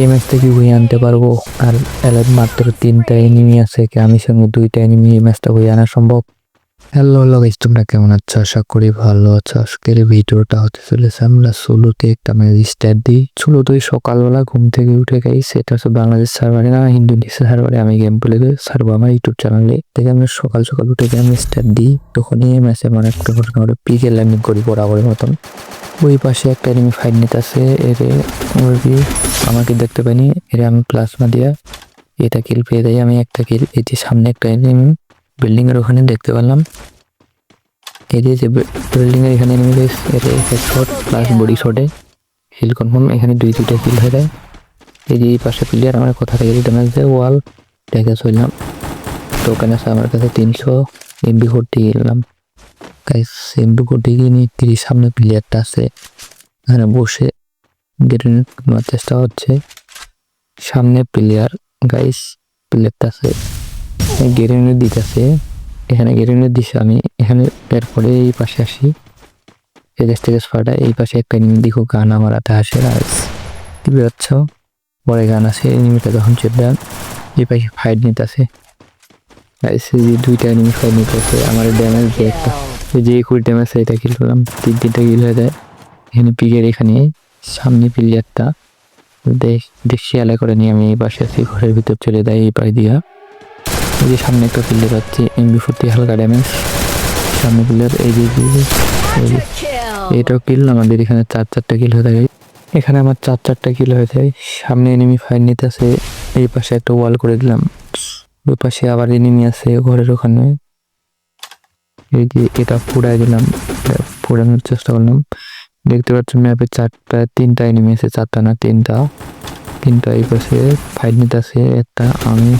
এই ম্যাচ থেকে বই আনতে পারব। আর এলার মাত্র তিনটা এনিমি আছে কি আমি সঙ্গে দুইটা এনিমি এই ম্যাচটা বই আনা সম্ভব। হ্যালো গাইস তোমরা কেমন আছো? আশা করি ভালো আছো। আজকের ভিডিওটা হতে চলেছে, আমরা সোলোতে একটা ম্যাচ স্টার্ট দিই। সোলোতে সকালবেলা ঘুম থেকে উঠে গাই সেটা হচ্ছে বাংলাদেশ সার্ভারে না, ইন্দোনেশিয়া সার্ভারে আমি গেম বলে প্লে সার্ভ আমার ইউটিউব চ্যানেলে দেখে আমরা সকাল সকাল উঠে গেম স্টার্ট দিই। তখনই ম্যাচে আমার একটা ঘটনা ঘটে, পিকে ল্যান্ডিং করি বরাবরের মতন। ওই পাশে একটা এনিমি ফাইট নিতেছে এরে ওর আমাকে দেখতে পাইনি এরে আমি প্লাজমা দিয়া এটা কিল পেয়ে দেয়, আমি একটা কিল এই যে সামনে একটা এনিমি বিল্ডিং এর ওখানে দেখতে পেলাম এই যে যে বিল্ডিং এর এখানে এনিমি এর হেডশট প্লাস বডি শটে হিল কনফার্ম এখানে দুই দুইটা কিল হয়ে যায়। এই যে এই পাশে প্লেয়ার আমার কোথা থেকে ড্যামেজ দেয় ওয়াল দেখে চললাম। টোকেন আছে আমার কাছে তিনশো এমবি ফোরটি গেলাম গাইস গিয়ে নিয়ে তিরিশ সামনে প্লেয়ারটা আছে। এখানে বসে গ্রেনেড চেষ্টা হচ্ছে। সামনে প্লেয়ার গাইস প্লেয়ারটা আছে। গ্রেনেড দিতেছে। এখানে গ্রেনেড দিছে আমি। এখানে এরপরে এই পাশে আসি। দেশ থেকে স্পাটা এই পাশে একটা এনিমি দেখো, গান আমার হাতে আসে, গাইস। কি বেরোচ্ছ? পরে গান আছে এনিমিটা যখন চেপে এই পাশে ফাইট নিতেছে। গাইস দুইটা এনিমি ফাইট নিতেছে, আমার ড্যামেজ দিয়ে একটা যে কুড়ি ড্যামেজ এটা কিল করলাম তিন তিনটা কিল হয়ে যায়। এখানে পিকের এখানে সামনে প্লেয়ারটা দেখ দেখছি আলাই করে নিয়ে আমি এই পাশে আছি, ঘরের ভিতর চলে দেয় এই পাশ দিয়া। এই যে সামনে একটা প্লেয়ার পাচ্ছি এমবি ফোরটি হালকা ড্যামেজ সামনে প্লেয়ার এই যে এটাও কিল আমাদের এখানে চার চারটা কিল হয়ে থাকে। এখানে আমার চার চারটা কিল হয়ে যায়। সামনে এনিমি ফাইন নিতে নিতেছে এই পাশে একটা ওয়াল করে দিলাম। ওই পাশে আবার এনিমি আছে ঘরের ওখানে। এই যে এটা পুড়াই দিলাম এটা চেষ্টা করলাম। দেখতে পাচ্ছ ম্যাপে চারটা তিনটা এনিমি আছে, চারটা না তিনটা। তিনটা এই পাশে ফাইট নিতেছে, একটা আমি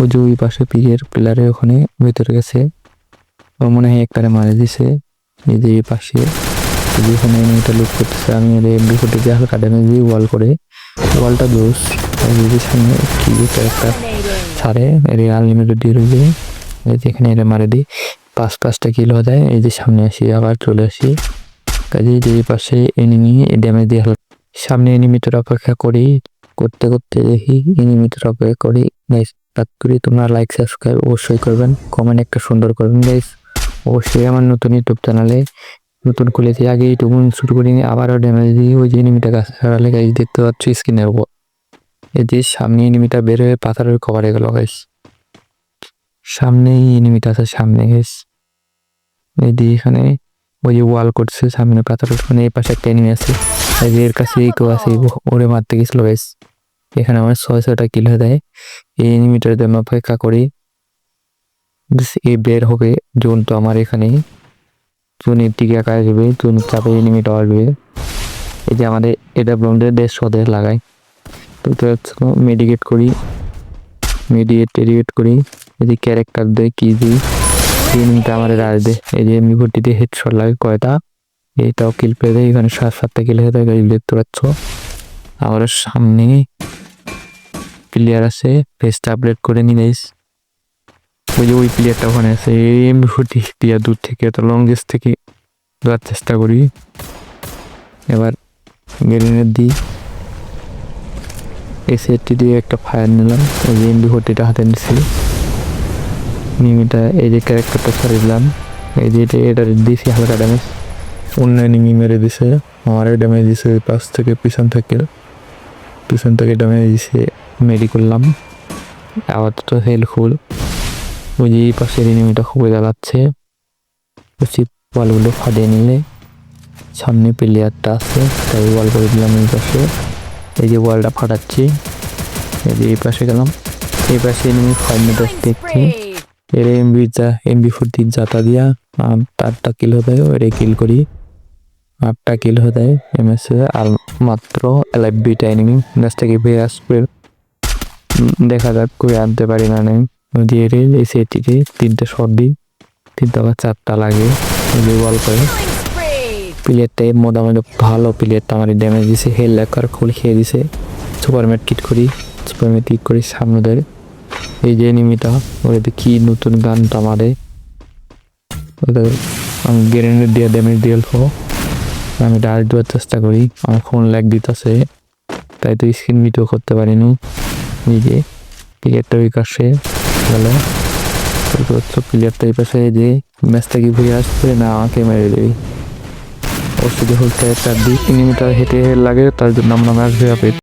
ওই ওই পাশে পিকের পিলারে ওখানে ভেতরে গেছে। ও মনে হয় একবারে মারে দিছে, এই যে এই পাশে। এখানে এনিমিটা লুক করতেছে, আমি এর এমবি করতে যে হালকা ড্যামেজ দিয়ে ওয়াল করে। ওয়ালটা দোষ আর এই যে সামনে কি ক্যারেক্টার ছাড়ে এর আনলিমিটেড দিয়ে রয়েছে এখানে এর মারে দিই পাঁচ পাঁচটা কিলো যায় এই যে সামনে আসি, আবার চলে আসি। কাজে যে পাশে এনিমি ড্যামেজ দিয়ে হালকা সামনে এনিমিটার অপেক্ষা করি, করতে করতে দেখি এনিমিটার অপেক্ষা করি। গাইস তার করি তোমরা লাইক সাবস্ক্রাইব অবশ্যই করবেন কমেন্ট একটা সুন্দর করবেন। গাইস অবশ্যই আমার নতুন ইউটিউব চ্যানেলে নতুন খুলেছি আগে ইউটিউব শুরু করিনি, আবারও ড্যামেজ দিয়ে ওই যে এনিমিটা গাছ হারালে গাইস দেখতে পাচ্ছি স্ক্রিনের উপর। এই যে সামনে এনিমিটা বের হয়ে পাথরের কভারে গেল গাইস সামনেই এনিমিটা আছে, সামনে গাইস এই যে এখানে ওই যে ওয়াল করছে, সামনে পাথরের মানে এই পাশে একটা এনিমি আছে এর কাছে কেউ আছে ওরে মারতে গেছিল গাইস এখানে আমার ছয় ছয়টা কিল হয়ে যায়। এই এনিমিটার জন্য অপেক্ষা করি। এ বের হবে, জোন তো আমার এখানে জোনের দিকে একা আসবে, জোন চাপে এনিমিটা আসবে। এই যে আমাদের এটা ব্লন্ডের দেশ সদের লাগাই তো তো মেডিকেট করি। মেডিকেট টেডিকেট করি। এই যে ক্যারেক্টার দেয়, কি দিই এনিমিটা আমার রাজ হেডশট লাগে কয়টা? কিল পেয়ে দেয়, এখানে সাত সাতটা সামনে প্লেয়ার আছে আপডেট করে ওই ওই ওখানে আছে দূর থেকে তো লং থেকে দেওয়ার চেষ্টা করি। এবার গ্রেনেড দিই। এই সেটটি দিয়ে একটা ফায়ার নিলাম, এই যে এমবি ফোরটিটা হাতে নিচ্ছি নিমিটা এই যে ক্যারেক্টারটা ছাড়ি দিলাম। এই যে এটা এটা দিয়েছি হালকা ড্যামেজ অন্য এনিমি মেরে দিছে। আমারও ড্যামেজ দিছে পাশ থেকে, পিছন থেকে। পিছন থেকে ড্যামেজ দিছে মেডি করলাম। আপাতত হেলফুল ওই যে এই পাশের এনিমিটা খুবই জ্বালাচ্ছে। বলছি ওয়ালগুলো ফাটিয়ে নিলে। সামনে প্লেয়ারটা আছে, তাই ওয়াল করে দিলাম এই পাশে। এই যে ওয়ালটা ফাটাচ্ছি। এই যে এই পাশে গেলাম। এই পাশে এনিমি ফাইভ মিটার দেখছি। এর এমবি যা এমবি ফোরটির যাতা দিয়া তারটা কিল যায় এর কিল করি। আটটা কিল হয়ে যায় এমএস আর মাত্র এলাইভ বিটা এনিমি ম্যাচটাকে বেয়ে আসবে দেখা যাক করে আনতে পারি না নেই। দিয়ে রেল এই সেটিতে তিনটে শট দিই। তিনটা বা চারটা লাগে ওয়াল করে। প্লেয়ারটা মোটামুটি ভালো প্লেয়ারটা আমার ড্যামেজ দিছে। হেল লেখার খুলে খেয়ে দিছে। সুপার ম্যাট কিট করি। সুপার ম্যাট কিট করি সামনে ধরে। এই যে এনিমিটা ওদের কি নতুন গানটা মারে? আমি গ্রেনেড দিয়ে ড্যামেজ দিয়ে আমি ডাইরেক্ট দেওয়ার চেষ্টা করি, আমার ফোন ল্যাগ দিতেছে। তাই তো স্ক্রিন ভিডিও করতে পারিনি। যে প্লেয়ারটা ওই পাশে গেল প্লেয়ারটা এই পাশে যে ম্যাচটা কি ঘুরে আসছে? না, আমাকে মেরে দেবে। শুধু হচ্ছে একটা দুই কিলোমিটার হেঁটে লাগে, তার জন্য আমরা ম্যাচ ঘুরে